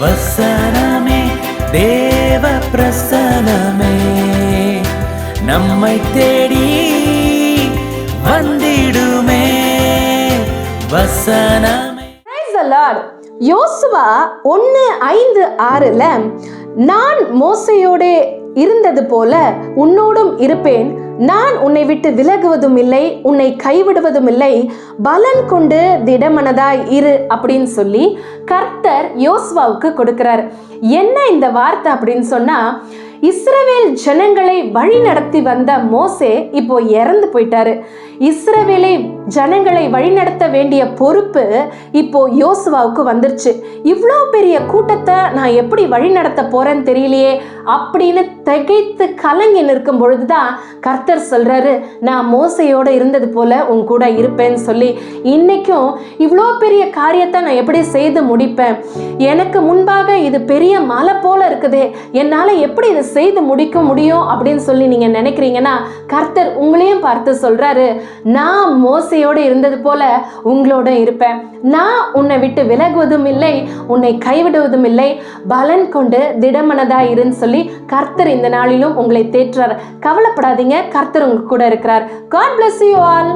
வசனமே தேவ பிரசனமே நம்மை தேடி வந்திடுமே வசனமே. யோசுவா ஒன்று ஐந்து ஆறுல நான் மோசையோடே இருந்தது போல உன்னோடும் இருப்பேன். நான் உன்னை விட்டு விலகுவதும் இல்லை உன்னை கைவிடுவதும் இல்லை. பலன் கொண்டு திடமனதாய் இரு அப்படின்னு சொல்லி கர்த்தர் யோஸ்வாவுக்கு கொடுக்கிறார். என்ன இந்த வார்த்தை அப்படின்னு சொன்னா இஸ்ரவேல் ஜனங்களை வழி நடத்தி வந்த மோசே இப்போ இறந்து போயிட்டாரு. இஸ்ரவேலை ஜனங்களை வழிநடத்த வேண்டிய பொறுப்பு இப்போ யோசுவாவுக்கு வந்துருச்சு. இவ்வளோ பெரிய கூட்டத்தை நான் எப்படி வழி நடத்த போறேன்னு தெரியலையே அப்படின்னு திகைத்து கலங்கி நிற்கும் பொழுதுதான் கர்த்தர் சொல்றாரு நான் மோசையோட இருந்தது போல உன் கூட இருப்பேன்னு சொல்லி. இன்னைக்கும் இவ்வளோ பெரிய காரியத்தை நான் எப்படி செய்து முடிப்பேன்? எனக்கு முன்பாக இது பெரிய மலை போல இருக்குதே. என்னால் எப்படி இதை செய்து முடிக்க முடியும் அப்படின்னு சொல்லி நீங்கள் நினைக்கிறீங்கன்னா கர்த்தர் உங்களையும் பார்த்து சொல்றாரு நான் மோசையோடு இருந்தது போல உங்களோட இருப்பேன். நான் உன்னை விட்டு விலகுவதும் இல்லை உன்னை கைவிடுவதும் இல்லை. பலன் கொண்டு திடமனதா இருன்னு சொல்லி கர்த்தர் இந்த நாளிலும் உங்களை தேற்றுறார். கவலைப்படாதீங்க கர்த்தர் உங்க கூட இருக்கிறார். God bless you all